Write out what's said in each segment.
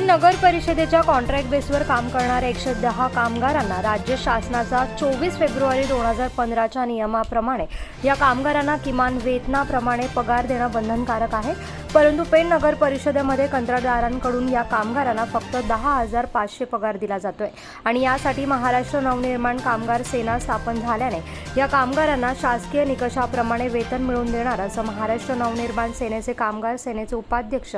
नगर परिषदेच्या कॉन्ट्रॅक्ट बेसवर काम करणाऱ्या एकशे दहा कामगारांना राज्य शासनाचा चोवीस फेब्रुवारी दोन हजार पंधराच्या नियमाप्रमाणे या कामगारांना किमान वेतनाप्रमाणे पगार देणं बंधनकारक आहे. परंतु पेण नगर परिषदेमध्ये कंत्राटदारांकडून या कामगारांना फक्त दहा हजार पाचशे पगार दिला जातोय. आणि यासाठी महाराष्ट्र नवनिर्माण कामगार सेना स्थापन झाल्याने या कामगारांना शासकीय निकषाप्रमाणे वेतन मिळवून देणार असं महाराष्ट्र नवनिर्माण सेनेचे कामगार सेनेचे उपाध्यक्ष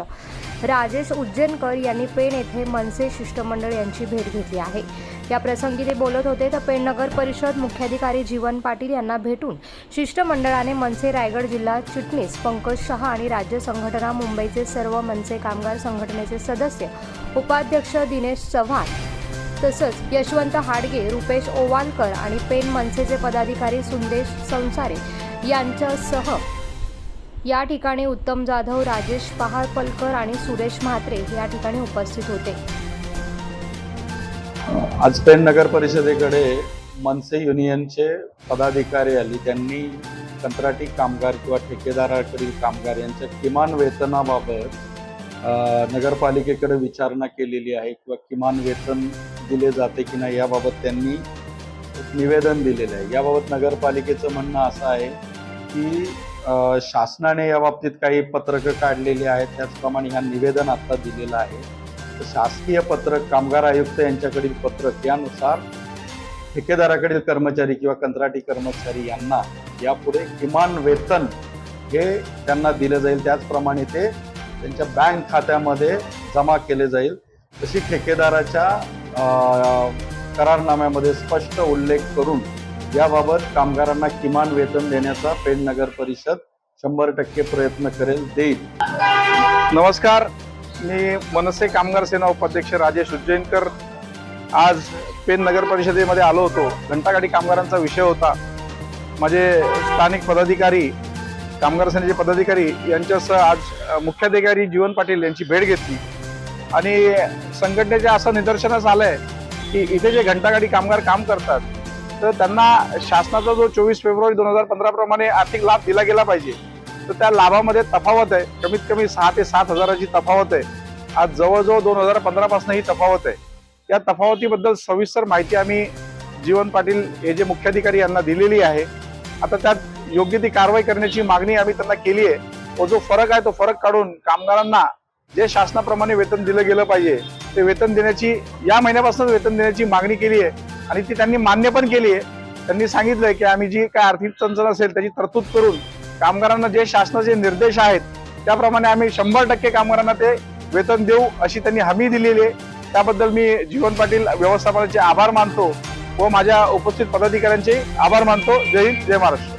राजेश उज्जैनकर यांनी पेण येथे मनसे शिष्टमंडळ यांची भेट घेतली आहे. या प्रसंगी ते बोलत होते तर पेण नगर परिषद मुख्याधिकारी जीवन पाटील यांना भेटून शिष्टमंडळाने मनसे रायगड जिल्हा चिटणीस पंकज शहा आणि राज्य संघटना मुंबईचे सर्व मनसे कामगार संघटनेचे सदस्य उपाध्यक्ष दिनेश चव्हाण तसंच यशवंत हाडगे रुपेश ओवालकर आणि पेन मनसेचे पदाधिकारी सुंदेश संसारे यांच्यासह या ठिकाणी उत्तम जाधव राजेश पहाळपलकर आणि सुरेश म्हात्रे या ठिकाणी उपस्थित होते. आज पेण नगर परिषदेकडे मनसे युनियनचे पदाधिकारी आले. त्यांनी कंत्राटी कामगार किंवा ठेकेदाराकडील कामगार यांच्या किमान वेतनाबाबत नगरपालिकेकडे विचारणा केलेली आहे किंवा किमान वेतन दिले जाते की नाही याबाबत त्यांनी निवेदन दिलेलं आहे. याबाबत नगरपालिकेचं म्हणणं असं आहे की शासनाने या बाबतीत काही पत्रकं काढलेली आहेत. त्याचप्रमाणे ह्या निवेदन आता दिलेलं आहे. तर शासकीय पत्रक कामगार आयुक्त यांच्याकडील पत्रक यानुसार ठेकेदाराकडील कर्मचारी किंवा कंत्राटी कर्मचारी यांना यापुढे किमान वेतन हे त्यांना दिलं जाईल. त्याचप्रमाणे ते त्यांच्या बँक खात्यामध्ये जमा केले जाईल. तशी ठेकेदाराच्या करारनाम्यामध्ये स्पष्ट उल्लेख करून याबाबत कामगारांना किमान वेतन देण्याचा पेण नगर परिषद शंभर टक्के प्रयत्न करेल देईल. नमस्कार मी मनसे कामगार सेना उपाध्यक्ष राजेश उज्जैनकर. आज पेन नगर परिषदेमध्ये आलो होतो. घंटागाडी कामगारांचा विषय होता. माझे स्थानिक पदाधिकारी कामगार सेनेचे पदाधिकारी यांच्यासह आज मुख्याधिकारी जीवन पाटील यांची भेट घेतली. आणि संघटनेच्या असं निदर्शनास आलंय की इथे जे घंटागाडी कामगार काम करतात तर त्यांना शासनाचा जो चोवीस फेब्रुवारी दोन हजार पंधरा प्रमाणे आर्थिक लाभ दिला गेला पाहिजे तर त्या लाभामध्ये तफावत आहे. कमीत कमी सहा ते सात हजाराची तफावत आहे. आज जवळजवळ दोन हजार पंधरा पासून ही तफावत आहे. या तफावतीबद्दल सविस्तर माहिती आम्ही जीवन पाटील हे जे मुख्याधिकारी यांना दिलेली आहे आता त्यात योग्य ती कारवाई करण्याची मागणी आम्ही त्यांना केली आहे. व जो फरक आहे तो फरक काढून कामगारांना जे शासनाप्रमाणे वेतन दिलं गेलं पाहिजे ते वेतन देण्याची या महिन्यापासून वेतन देण्याची मागणी केली आहे. आणि ती त्यांनी मान्य पण केली आहे. त्यांनी सांगितलंय की आम्ही जी काय आर्थिक चंचल असेल त्याची तरतूद करून कामगारांना जे शासनाचे निर्देश आहेत त्याप्रमाणे आम्ही शंभर टक्के कामगारांना ते वेतन देऊ अशी त्यांनी हमी दिलेली आहे. त्याबद्दल मी जीवन पाटील व्यवस्थापनाचे आभार मानतो व माझ्या उपस्थित पदाधिकाऱ्यांचे आभार मानतो. जय हिंद जय महाराष्ट्र.